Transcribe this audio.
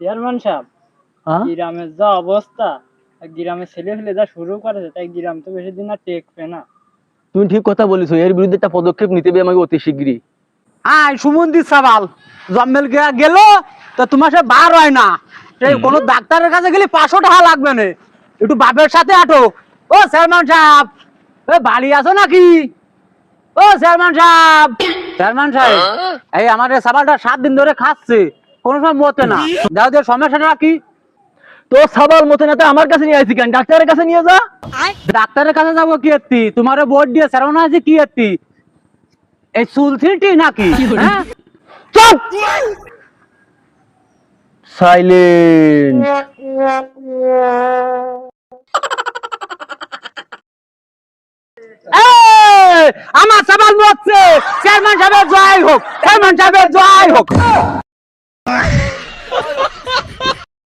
Chairman সাহেব হ্যাঁ? গ্রামের যা অবস্থা আর গ্রামের ছেলে ফেলে যা শুরু করেছে তাই গ্রাম তো বেশি দিন আর টেকবে না। তুমি ঠিক কথা বলেছ এর বিরুদ্ধে একটা পদক্ষেপ নিতে হবে আমাকে অতি শীঘ্রই। আয় সুমন্দি সাবাল জম্মেল গিয়া গেল তা তোমার সে বার হয় না। কোনো ডাক্তারের কাছে গেলে পাঁচশো টাকা লাগবে না। একটু বাপের সাথে আটো ও চেয়ারম্যান সাহেব এ বাড়ি আছো নাকি? ও চেয়ারম্যান সাহেব চেয়ারম্যান সাহেব এই আমার এই সাবালটা সাত দিন ধরে খাচ্ছে। কোনো সময় মতে না। দিয়ে সমস্যাটা কি তো সাবাল মতো না তো আমার কাছে নিয়ে আসি কেন? ডাক্তারের কাছে নিয়ে যা। ডাক্তারের কাছে যাব কি এত্তি? তোমার বোর্ড দিয়ে চেয়ারম্যান আছে কি এত্তি? এই চুল নাকি? হ্যাঁ? চুপ! সাইলেন্ট আমার সাবাল মরছে চেয়ারম্যান সাহেবের জয় হোক চেয়ারম্যান সাহেবের জয় হোক। Ah!